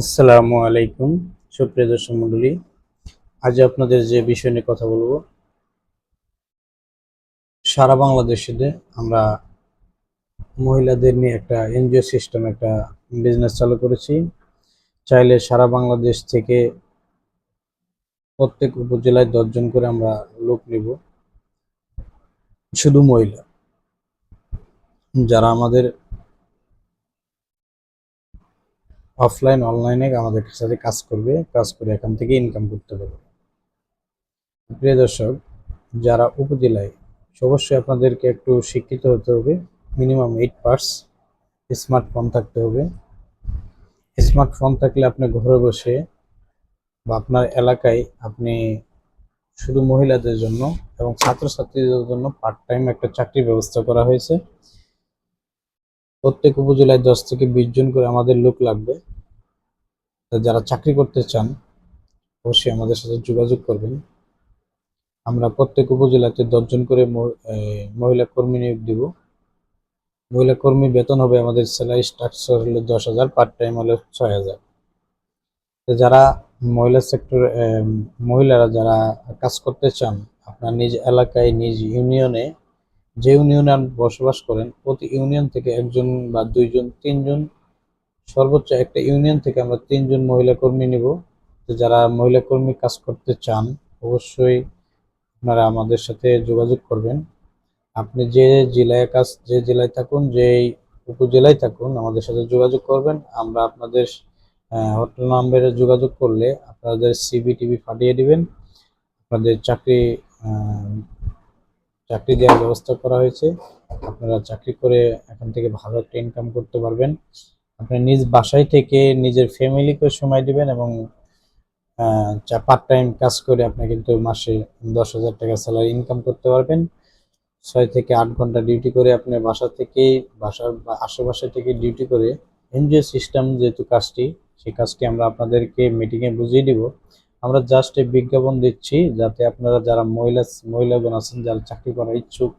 আসসালামু আলাইকুম, সুপ্রিয় দর্শক মন্ডলী আজ আপনাদের যে বিষয় নিয়ে কথা বলব, সারা বাংলাদেশে আমরা মহিলাদের নিয়ে একটা এনজিও সিস্টেম, একটা বিজনেস চালু করেছি। চাইলে সারা বাংলাদেশ থেকে প্রত্যেক উপজেলায় দশজন করে আমরা লোক নিব, শুধু মহিলা। যারা আমাদের অফলাইন অনলাইনে আমাদের সাথে কাজ করবে, কাজ করে এখান থেকে ইনকাম করতে পারবে। প্রিয় দর্শক, যারা উপজেলায়, অবশ্যই আপনাদেরকে একটু শিক্ষিত হতে হবে। মিনিমাম এইট পার্স স্মার্টফোন থাকতে হবে। স্মার্টফোন থাকলে আপনি ঘরে বসে বা আপনার এলাকায় আপনি শুধু মহিলাদের জন্য এবং ছাত্রছাত্রীদের জন্য পার্ট টাইম একটা চাকরির ব্যবস্থা করা হয়েছে। প্রত্যেক উপজেলায় দশ থেকে বিশ জন করে আমাদের লোক লাগবে। যারা চাকরি করতে চান, অবশ্যই আমাদের সাথে যোগাযোগ করবেন। আমরা প্রত্যেক উপজেলাতে দশজন করে মহিলা কর্মী নিয়োগ দিব। মহিলা কর্মী বেতন হবে আমাদের স্যালারি স্ট্রাকচার হলো দশ হাজার, পার্ট টাইম হলো ছয় হাজার। যারা মহিলা সেক্টর মহিলারা যারা কাজ করতে চান, আপনার নিজ এলাকায়, নিজ ইউনিয়নে, যে ইউনিয়নে বসবাস করেন, প্রতি ইউনিয়ন থেকে একজন বা দুইজন, তিনজন সর্বোচ্চ একটা ইউনিয়ন থেকে আমরা তিনজন মহিলা কর্মী নিব। যারা মহিলা কর্মী কাজ করতে চান, অবশ্যই আপনারা আমাদের সাথে যোগাযোগ করবেন। আপনি যে জেলায় কাজ, যে জেলায় থাকুন, যেই উপজেলায় থাকুন, আমাদের সাথে যোগাযোগ করবেন। আমরা আপনাদের হোটেল নাম্বারে যোগাযোগ করলে আপনাদের সিবি টিভি ফাটিয়ে দিবেন। আপনাদের চাকরি চাকরি দেওয়ার ব্যবস্থা করা হয়েছে। আপনারা চাকরি করে এখান থেকে ভালো একটা ইনকাম করতে পারবেন। আপনি নিজ বাসায় থেকে নিজের ফ্যামিলিকে সময় দিবেন এবং পার্ট টাইম কাজ করে আপনি কিন্তু মাসে দশ হাজার টাকা স্যালারি ইনকাম করতে পারবেন। ছয় থেকে আট ঘণ্টা ডিউটি করে আপনি বাসা থেকে, বাসার আশেপাশে থেকে ডিউটি করে এনজিও সিস্টেম যেহেতু কাজটি, সেই কাজটি আমরা আপনাদেরকে মিটিংয়ে বুঝিয়ে দিব। আমরা জাস্ট এই বিজ্ঞাপন দিচ্ছি যাতে আপনারা যারা মহিলা মহিলাগণ আছেন, যারা চাকরি করার ইচ্ছুক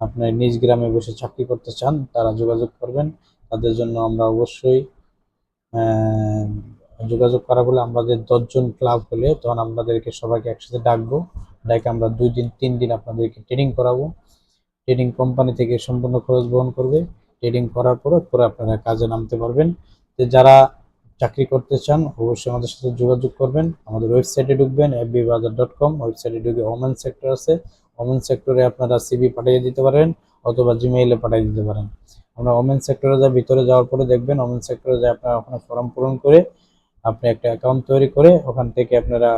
আপনার নিজ গ্রামে বসে চাকরি করতে চান, তারা যোগাযোগ করবেন। তাদের জন্য আমরা অবশ্যই যোগাযোগ করা বলে আমাদের দশজন ক্লাব হলে তখন আপনাদেরকে সবাইকে একসাথে ডাকবো। ডাকে আমরা দুই দিন, তিন দিন আপনাদেরকে ট্রেনিং করাবো। ট্রেনিং কোম্পানি থেকে সম্পূর্ণ খরচ বহন করবে। ট্রেনিং করার পরে পরে আপনারা কাজে নামতে পারবেন। তো যারা চাকরি করতে চান, অবশ্যই আমাদের সাথে যোগাযোগ করবেন। আমাদের ওয়েবসাইটে ঢুকবেন এফবি বাজার ডট কম ওয়েবসাইটে ঢুকে ওমেন সেক্টর আছে। ওমেন সেক্টরে আপনারা সিভি পাঠিয়ে দিতে পারেন অথবা জিমেইলে পাঠিয়ে দিতে পারেন। আমরা ওমেন সেক্টরে যা ভিতরে যাওয়ার পরে দেখবেন ওমেন সেক্টরে যা আপনারা ওখানে ফর্ম পূরণ করে আপনি একটা অ্যাকাউন্ট তৈরি করে ওখান থেকে আপনারা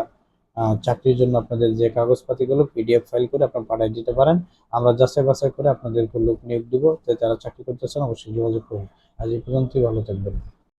চাকরির জন্য আপনাদের যে কাগজপাতিগুলো পিডিএফ ফাইল করে আপনারা পাঠিয়ে দিতে পারেন। আমরা যাচাই বাছাই করে আপনাদের লোক নিয়োগ দিব। তাই যারা চাকরি করতে চান অবশ্যই যোগাযোগ করুন। আজ এই পর্যন্তই, ভালো থাকবেন।